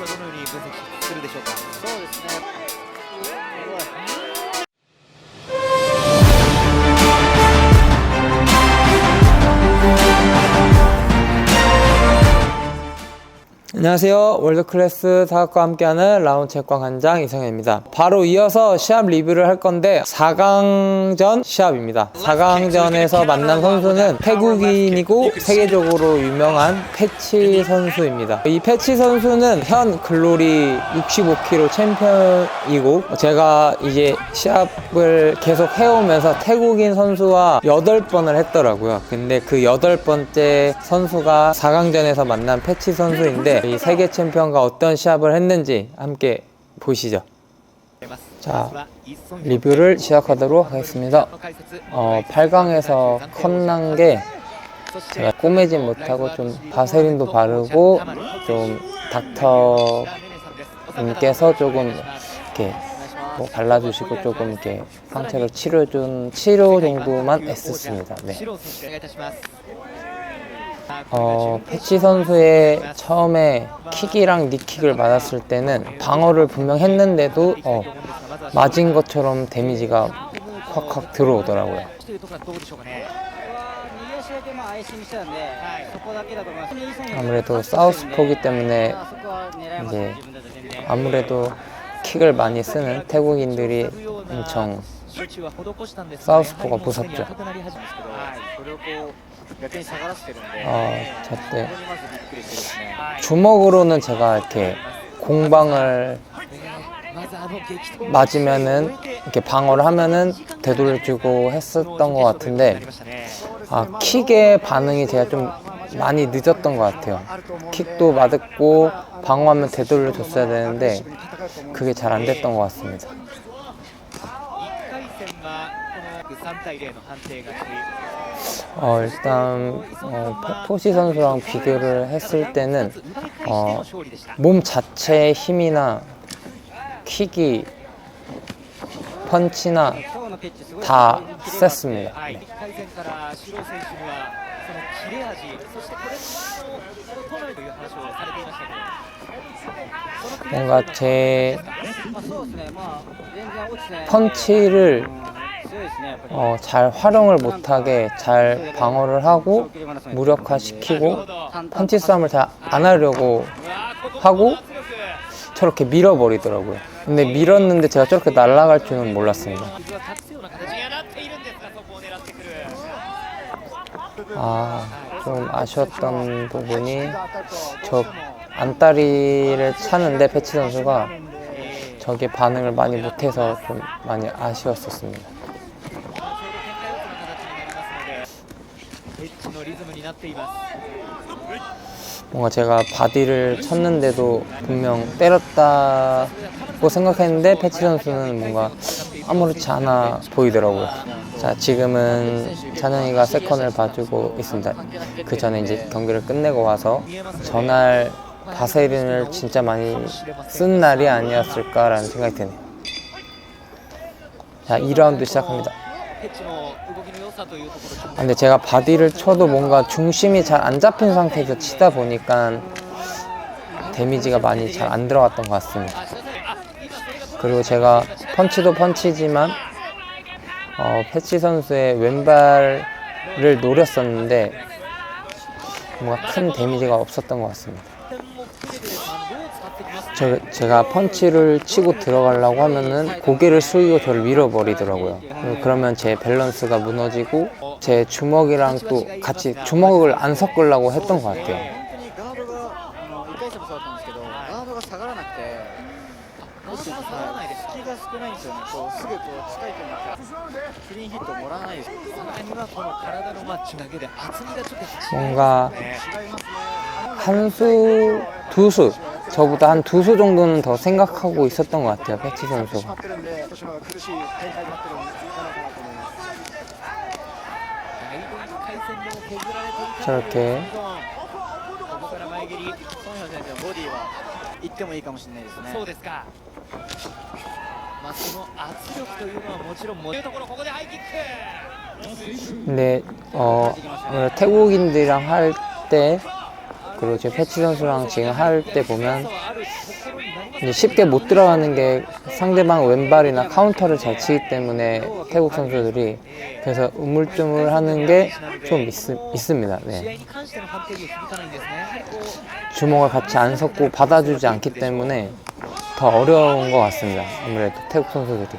はどのように分析するでしょうか？そうですね。すごい 안녕하세요. 월드클래스 사학과 함께하는 라운체과 관장 이성현입니다. 바로 이어서 시합 리뷰를 할 건데 4강전 시합입니다. 4강전에서 만난 선수는 태국인이고 세계적으로 유명한 패치 선수입니다. 이 패치 선수는 현 글로리 65kg 챔피언이고 제가 이제 시합을 계속 해오면서 태국인 선수와 8번을 했더라고요. 근데 그 8번째 선수가 4강전에서 만난 패치 선수인데 이 세계 챔피언과 어떤 시합을 했는지 함께 보시죠. 자, 리뷰를 시작하도록 하겠습니다. 어, 8강에서 컸난 게 제가 꼬매진 못하고 좀 바세린도 바르고 좀 닥터님께서 조금 이렇게 뭐 발라주시고 조금 이렇게 상처를 치료준 치료 정도만 애썼습니다. 네. 어, 패치 선수의 처음에 킥이랑 니킥을 맞았을 때는 방어를 분명 했는데도 어, 맞은 것처럼 데미지가 확확 들어오더라고요. 아무래도 사우스포기 때문에 이제 아무래도 킥을 많이 쓰는 태국인들이 엄청 사우스포가 무섭죠. 赤くなり始めますけどそれをこう逆に下がらせてるんで、 어, 저때 ここにまずびっくりしてですね。 주먹으로는 제가 이렇게 공방을 まずあの激闘 맞으면은 이렇게 방어를 하면은 되돌려주고 했었던 것 같은데 아 킥의 반응이 제가 좀 많이 늦었던 것 같아요. 킥도 맞았고 방어하면 되돌려줬어야 되는데 그게 잘 안 됐던 것 같습니다. 1回戦はこの3対0の判定勝ち 어, 일단 어, 포시 선수랑 비교를 했을 때는 어, 몸 자체의 힘이나 킥이 펀치나 다 셌습니다. 네. 뭔가 제 펀치를 어, 잘 활용을 못하게 잘 방어를 하고 무력화시키고 펀치 싸움을 잘 안 하려고 하고 저렇게 밀어버리더라고요. 근데 밀었는데 제가 저렇게 날아갈 줄은 몰랐습니다. 아, 좀 아쉬웠던 부분이 저 안다리를 차는데 패치 선수가 저게 반응을 많이 못해서 좀 많이 아쉬웠었습니다. のリズムになっています。 뭔가 제가 바디를 쳤는데도 분명 때렸다고 생각했는데 패치 선수는 뭔가 아무렇지 않아 보이더라고요. 자, 지금은 찬영이가 세컨을 봐주고 있습니다. 그 전에 이제 경기를 끝내고 와서 전날 바세린을 진짜 많이 쓴 날이 아니었을까라는 생각이 드네요. 자, 2라운드 시작합니다. 근데 제가 바디를 쳐도 뭔가 중심이 잘 안 잡힌 상태에서 치다 보니까 데미지가 많이 잘 안 들어갔던 것 같습니다. 그리고 제가 펀치도 펀치지만 어, 패치 선수의 왼발을 노렸었는데 뭔가 큰 데미지가 없었던 것 같습니다. 저, 제가 펀치를 치고 들어가려고 하면은 고개를 숙이고 저를 밀어버리더라고요. 그러면 제 밸런스가 무너지고 제 주먹이랑 또 같이 주먹을 안 섞으려고 했던 것 같아요. 뭔가 한 수, 두 수, 저보다 한 두 수 정도는 더 생각하고 있었던 것 같아요, 패치 선수가. 저렇게. 근데 네. 네, 어, 어 태국인들이랑 할 때 그리고 지금 패치 선수랑 지금 할 때 보면 쉽게 못 들어가는 게 상대방 왼발이나 카운터를 잘 치기 때문에 태국 선수들이 그래서 우물쭈물 하는 게 좀 있습니다. 네. 주먹을 같이 안 섞고 받아주지 않기 때문에 더 어려운 것 같습니다. 아무래도 태국 선수들이.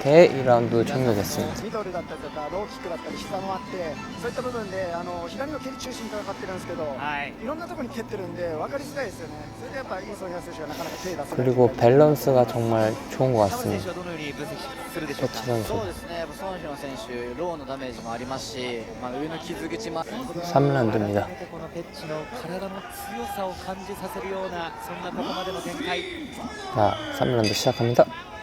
이렇게 1라운드 종료됐습니다. そういった部分であの左の蹴り中心から上がってるんですけど、いろんなところに蹴ってるんで分かりづらいですよね。それでやっぱインソンヒャス選手はなかなか手出さない。 그리고 밸런스가 정말 좋은 것 같습니다. 패치 선수. 3라운드입니다. 자, 3라운드 시작합니다.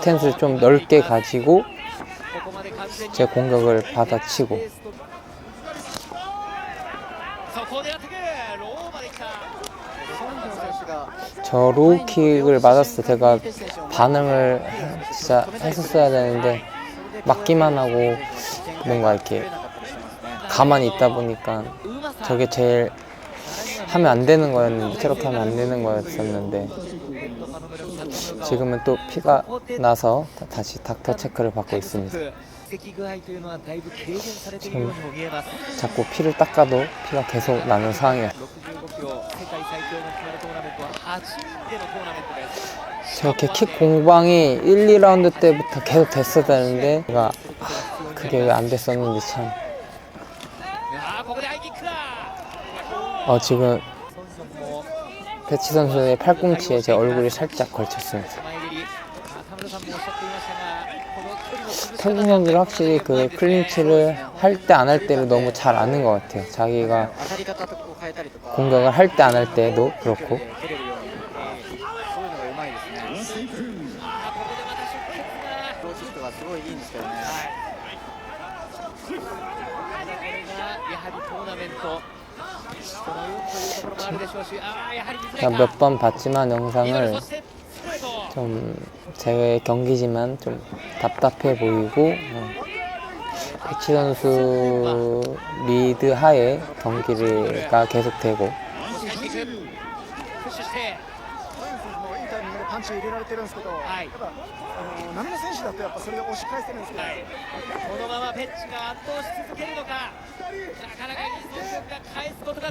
스탠스를 좀 넓게 가지고 제 공격을 받아치고. 저 로우킥을 맞았을 때 제가 반응을 진짜 했었어야 되는데 맞기만 하고 뭔가 이렇게 가만히 있다 보니까 저게 제일 하면 안 되는 거였는데 저렇게 하면 안 되는 거였었는데. 지금은 또 피가 나서 다시 닥터 체크를 받고 있습니다. 지금 자꾸 피를 닦아도 피가 계속 나는 상황이에요. 저렇게 킥 공방이 1, 2라운드 때부터 계속 됐어야 되는데 제가 아, 그게 왜 안 됐었는지 참. 어 지금 배치 선수의 팔꿈치에 제 얼굴이 살짝 걸쳤습니다. 태국 선수는 확실히 그 클린치를 할 때 안 할 때를 너무 잘 아는 것 같아요. 자기가 공격을 할 때 안 할 때도 그렇고 몇 번 봤지만 영상을 좀 제외 경기지만 좀 답답해 보이고 어, 백치 선수 리드 하에 경기가 계속되고. 아,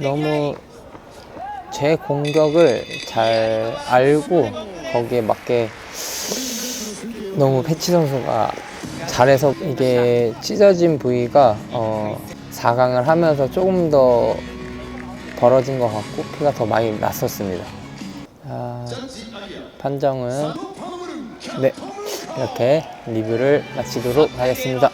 네. 너무 제 공격을 잘 알고 거기에 맞게 너무 패치 선수가 잘해서 이게 찢어진 부위가 어 4강을 하면서 조금 더 벌어진 것 같고 피가 더 많이 났었습니다. 아, 판정은 네 이렇게 리뷰를 마치도록 하겠습니다.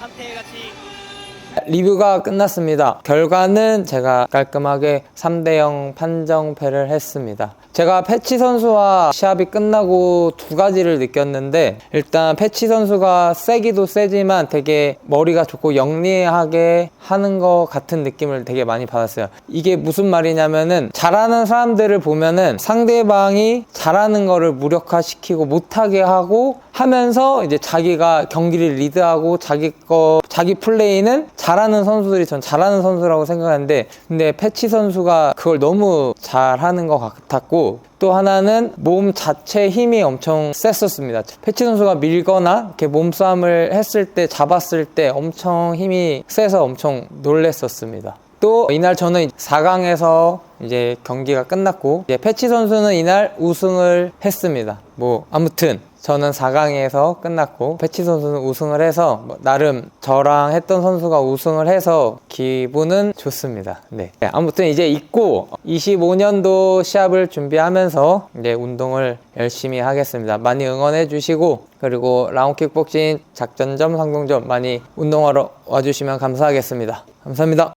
리뷰가 끝났습니다. 결과는 제가 깔끔하게 3대0 판정패를 했습니다. 제가 패치 선수와 시합이 끝나고 두 가지를 느꼈는데 일단 패치 선수가 세기도 세지만 되게 머리가 좋고 영리하게 하는 것 같은 느낌을 되게 많이 받았어요. 이게 무슨 말이냐면은 잘하는 사람들을 보면은 상대방이 잘하는 거를 무력화시키고 못하게 하고 하면서 이제 자기가 경기를 리드하고 자기 거 자기 플레이는 잘하는 선수들이 전 잘하는 선수라고 생각하는데 근데 패치 선수가 그걸 너무 잘하는 것 같았고 또 하나는 몸 자체 힘이 엄청 셌었습니다. 패치 선수가 밀거나 이렇게 몸싸움을 했을 때 잡았을 때 엄청 힘이 세서 엄청 놀랬었습니다. 또 이날 저는 4강에서 이제 경기가 끝났고 이제 패치 선수는 이날 우승을 했습니다. 뭐 아무튼 저는 4강에서 끝났고 패치 선수는 우승을 해서 뭐 나름 저랑 했던 선수가 우승을 해서 기분은 좋습니다. 네. 네, 아무튼 이제 잊고 25년도 시합을 준비하면서 이제 운동을 열심히 하겠습니다. 많이 응원해 주시고 그리고 라운킥복싱 작전점 상동점 많이 운동하러 와주시면 감사하겠습니다. 감사합니다.